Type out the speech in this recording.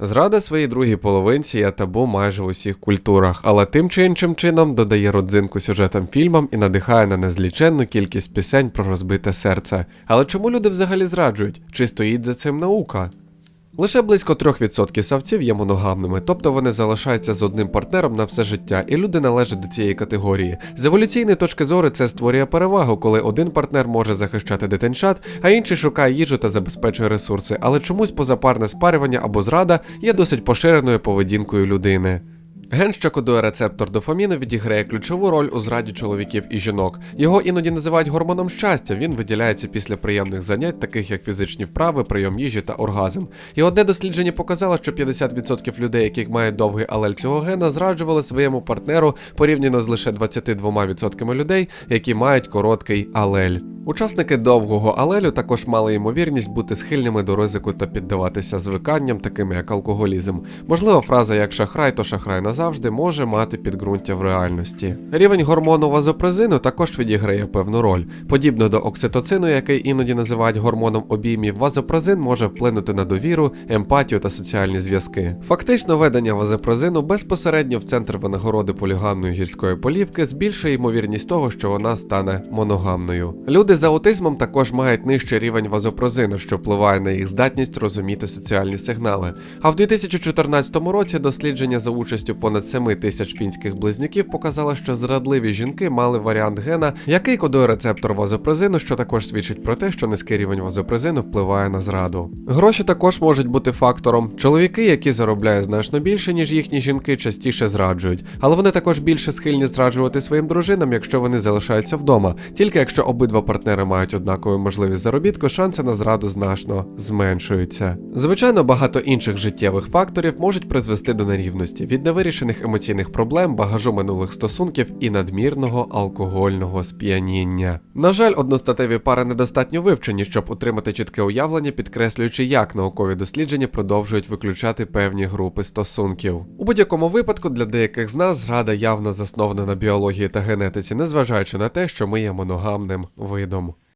Зрада своїй другій половинці є табу майже в усіх культурах, але тим чи іншим чином додає родзинку сюжетам фільмам і надихає на незліченну кількість пісень про розбите серце. Але чому люди взагалі зраджують? Чи стоїть за цим наука? Лише близько 3% савців є моногамними, тобто вони залишаються з одним партнером на все життя, і люди належать до цієї категорії. З еволюційної точки зору це створює перевагу, коли один партнер може захищати дитинчат, а інший шукає їжу та забезпечує ресурси, але чомусь позапарне спарювання або зрада є досить поширеною поведінкою людини. Ген, що кодує рецептор дофаміну, відіграє ключову роль у зраді чоловіків і жінок. Його іноді називають гормоном щастя. Він виділяється після приємних занять, таких як фізичні вправи, прийом їжі та оргазм. І одне дослідження показало, що 50% людей, які мають довгий алель цього гена, зраджували своєму партнеру порівняно з лише 22% людей, які мають короткий алель. Учасники довгого алелю також мали ймовірність бути схильними до ризику та піддаватися звиканням, такими як алкоголізм. Можливо, фраза як шахрай, то шахрай назавжди може мати підґрунтя в реальності. Рівень гормону вазопрезину також відіграє певну роль. Подібно до окситоцину, який іноді називають гормоном обіймів, вазопрезин може вплинути на довіру, емпатію та соціальні зв'язки. Фактично, ведення вазопрезину безпосередньо в центр винагороди полігамної гірської полівки збільшує ймовірність того, що вона стане моногамною. Люди з аутизмом також мають нижчий рівень вазопрозину, що впливає на їх здатність розуміти соціальні сигнали. А в 2014 році дослідження за участю понад 7 тисяч фінських близнюків показало, що зрадливі жінки мали варіант гена, який кодує рецептор вазопрезину, що також свідчить про те, що низький рівень вазопрезину впливає на зраду. Гроші також можуть бути фактором. Чоловіки, які заробляють значно більше, ніж їхні жінки, частіше зраджують, але вони також більше схильні зраджувати своїм дружинам, якщо вони залишаються вдома. Тільки якщо обидва партнери мають однакову можливість заробітку, шанси на зраду значно зменшуються. Звичайно, багато інших життєвих факторів можуть призвести до нерівності від невирішених емоційних проблем, багажу минулих стосунків і надмірного алкогольного сп'яніння. На жаль, одностатеві пари недостатньо вивчені, щоб отримати чітке уявлення, підкреслюючи, як наукові дослідження продовжують виключати певні групи стосунків. У будь-якому випадку для деяких з нас зрада явно заснована на біології та генетиці, незважаючи на те, що ми є моногамним видом. domu.